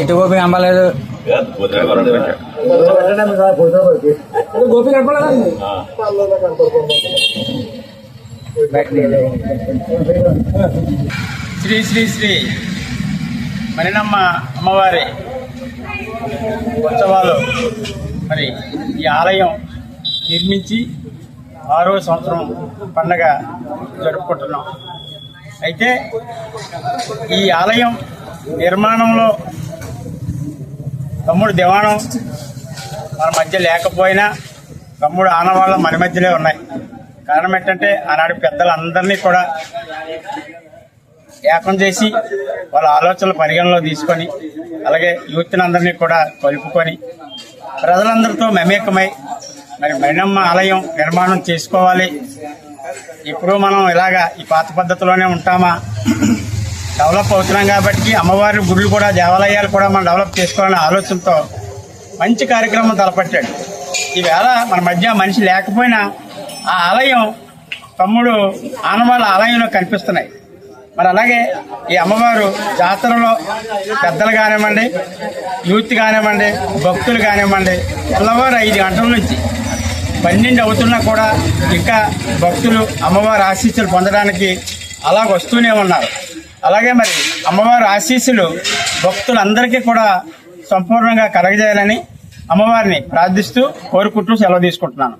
ఇటు గోపి నమ్మలేదు గోపి కనపడలేదు శ్రీ శ్రీ శ్రీ. మణినమ్మ అమ్మవారి ఉత్సవాలు. మరి ఈ ఆలయం నిర్మించి ఆరో సంవత్సరం పండగ జరుపుకుంటున్నాం. అయితే ఈ ఆలయం నిర్మాణంలో తమ్ముడు దివాణం మన మధ్య లేకపోయినా తమ్ముడు ఆనవాళ్ళ మన మధ్యలో ఉన్నాయి. కారణం ఏంటంటే ఆనాడు పెద్దలందరినీ కూడా ఏకం చేసి వాళ్ళ ఆలోచనలు పరిగణలో తీసుకొని అలాగే యూత్ని అందరినీ కూడా కలుపుకొని ప్రజలందరితో మమేకమై మరి మైనమ్మ ఆలయం నిర్మాణం చేసుకోవాలి. ఇప్పుడు మనం ఇలాగా ఈ పాత పద్ధతిలోనే ఉంటామా? డెవలప్ అవుతున్నాం కాబట్టి అమ్మవారి గుళ్ళు కూడా దేవాలయాలు కూడా మనం డెవలప్ చేసుకోవాలనే ఆలోచనతో మంచి కార్యక్రమం తలపట్టాడు. ఈవేళ మన మధ్య మనిషి లేకపోయినా ఆ ఆలయం తమ్ముడు ఆనవాళ్ళ ఆలయంలో కనిపిస్తున్నాయి. మరి అలాగే ఈ అమ్మవారు జాతరలో పెద్దలు కానివ్వండి యూత్ కానివ్వండి భక్తులు కానివ్వండి తెల్లవారు ఐదు గంటల నుంచి పన్నెండు అవుతున్నా కూడా ఇంకా భక్తులు అమ్మవారి ఆశీస్సులు పొందడానికి అలాగ వస్తూనే ఉన్నారు. అలాగే మరి అమ్మవారి ఆశీస్సులు భక్తులందరికీ కూడా సంపూర్ణంగా కలగజేయాలని అమ్మవారిని ప్రార్థిస్తూ కోరుకుంటూ సెలవు తీసుకుంటున్నాను.